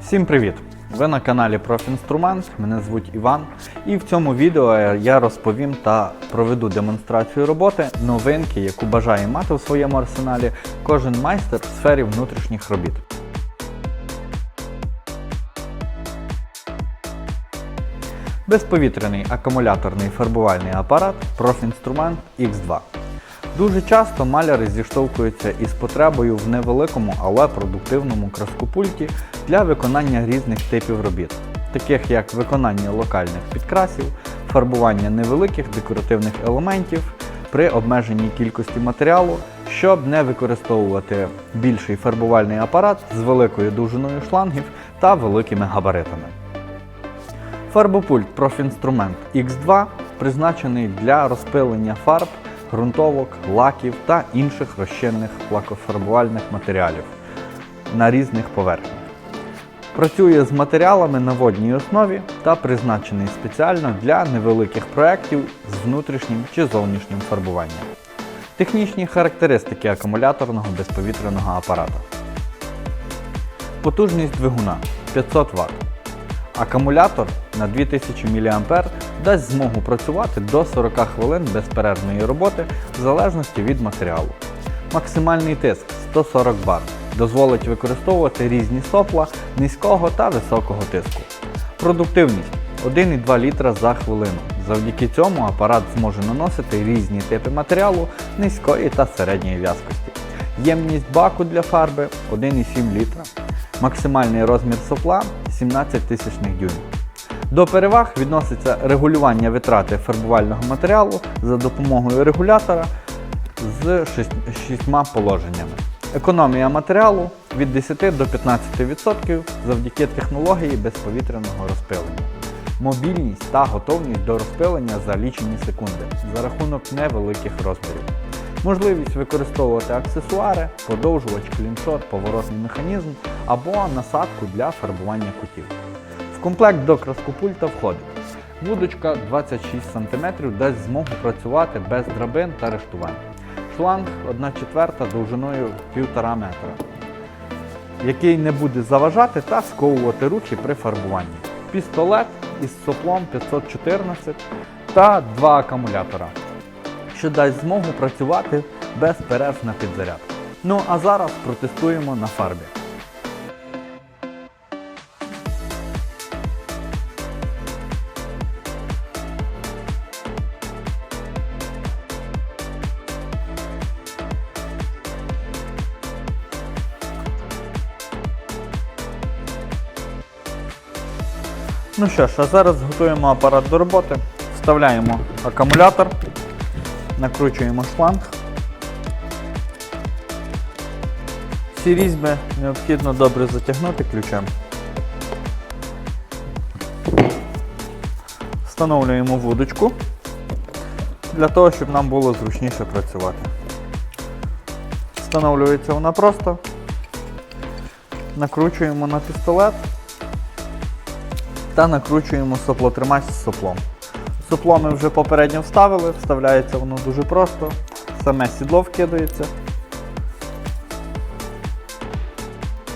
Всім привіт! Ви на каналі Профінструмент, мене звуть Іван, і в цьому відео я розповім та проведу демонстрацію роботи новинки, яку бажає мати у своєму арсеналі кожен майстер в сфері внутрішніх робіт. Безповітряний акумуляторний фарбувальний апарат Профінструмент X2. Дуже часто маляри зіштовхуються із потребою в невеликому, але продуктивному краскопульті для виконання різних типів робіт, таких як виконання локальних підкрасів, фарбування невеликих декоративних елементів при обмеженій кількості матеріалу, щоб не використовувати більший фарбувальний апарат з великою довжиною шлангів та великими габаритами. Фарбопульт Профінструмент X2 призначений для розпилення фарб, ґрунтовок, лаків та інших розчинних лакофарбувальних матеріалів на різних поверхнях. Працює з матеріалами на водній основі та призначений спеціально для невеликих проєктів з внутрішнім чи зовнішнім фарбуванням. Технічні характеристики акумуляторного безповітряного апарата. Потужність двигуна 500 Вт. Акумулятор на 2000 мА дасть змогу працювати до 40 хвилин безперервної роботи в залежності від матеріалу. Максимальний тиск 140 бар дозволить використовувати різні сопла низького та високого тиску. Продуктивність 1,2 літра за хвилину. Завдяки цьому апарат зможе наносити різні типи матеріалу низької та середньої в'язкості. Ємність баку для фарби 1,7 літра. Максимальний розмір сопла 17 тисячних дюймів. До переваг відноситься регулювання витрати фарбувального матеріалу за допомогою регулятора з шістьма положеннями. Економія матеріалу від 10 до 15% завдяки технології безповітряного розпилення. Мобільність та готовність до розпилення за лічені секунди за рахунок невеликих розмірів. Можливість використовувати аксесуари, подовжувач, кліншот, поворотний механізм або насадку для фарбування кутів. Комплект до краскопульта входить вудочка 26 см дасть змогу працювати без драбин та рештувань. Шланг 1 четверта довжиною 1,5 метра, який не буде заважати та сковувати руки при фарбуванні. Пістолет із соплом 514 та два акумулятора що дасть змогу працювати без перерв на підзарядку. Ну а зараз протестуємо на фарбі. Ну що ж, а зараз готуємо апарат до роботи. Вставляємо акумулятор, накручуємо шланг. Всі різьби необхідно добре затягнути ключем. Встановлюємо вудочку для того, щоб нам було зручніше працювати. Встановлюється вона просто. Накручуємо на пістолет та накручуємо соплотримач з соплом. Сопло ми вже попередньо вставили, вставляється воно дуже просто. Саме сідло вкидається.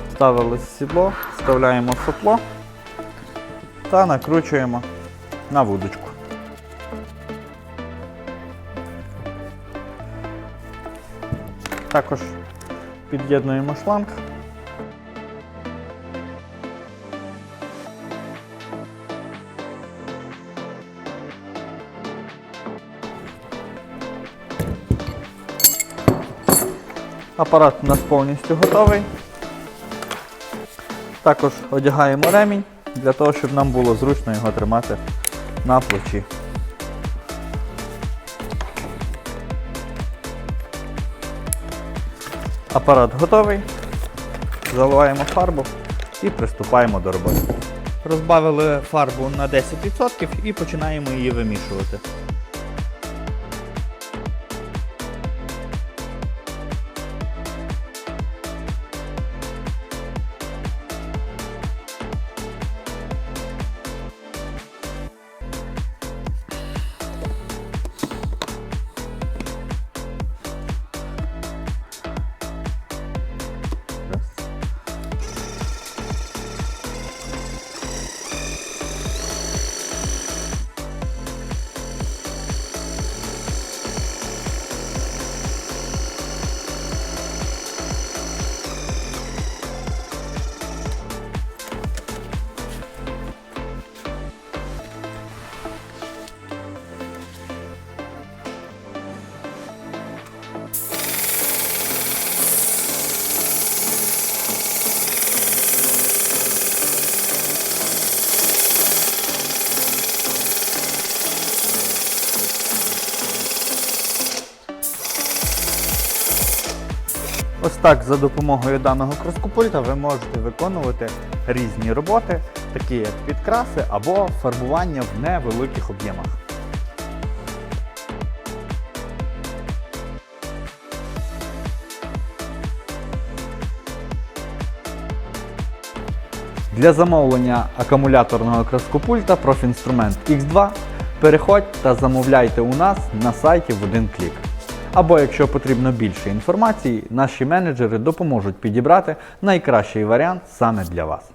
Вставили сідло, вставляємо сопло та накручуємо на вудочку. Також під'єднуємо шланг. Апарат у нас повністю готовий. Також одягаємо ремінь для того, щоб нам було зручно його тримати на плечі. Апарат готовий. Заливаємо фарбу і приступаємо до роботи. Розбавили фарбу на 10% і починаємо її вимішувати. Ось так за допомогою даного кроскопульта ви можете виконувати різні роботи, такі як підкраси або фарбування в невеликих об'ємах. Для замовлення акумуляторного кроскопульта профінструмент X2 переходь та замовляйте у нас на сайті в один клік. Або якщо потрібно більше інформації, наші менеджери допоможуть підібрати найкращий варіант саме для вас.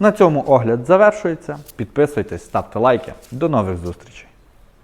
На цьому огляд завершується. Підписуйтесь, ставте лайки. До нових зустрічей!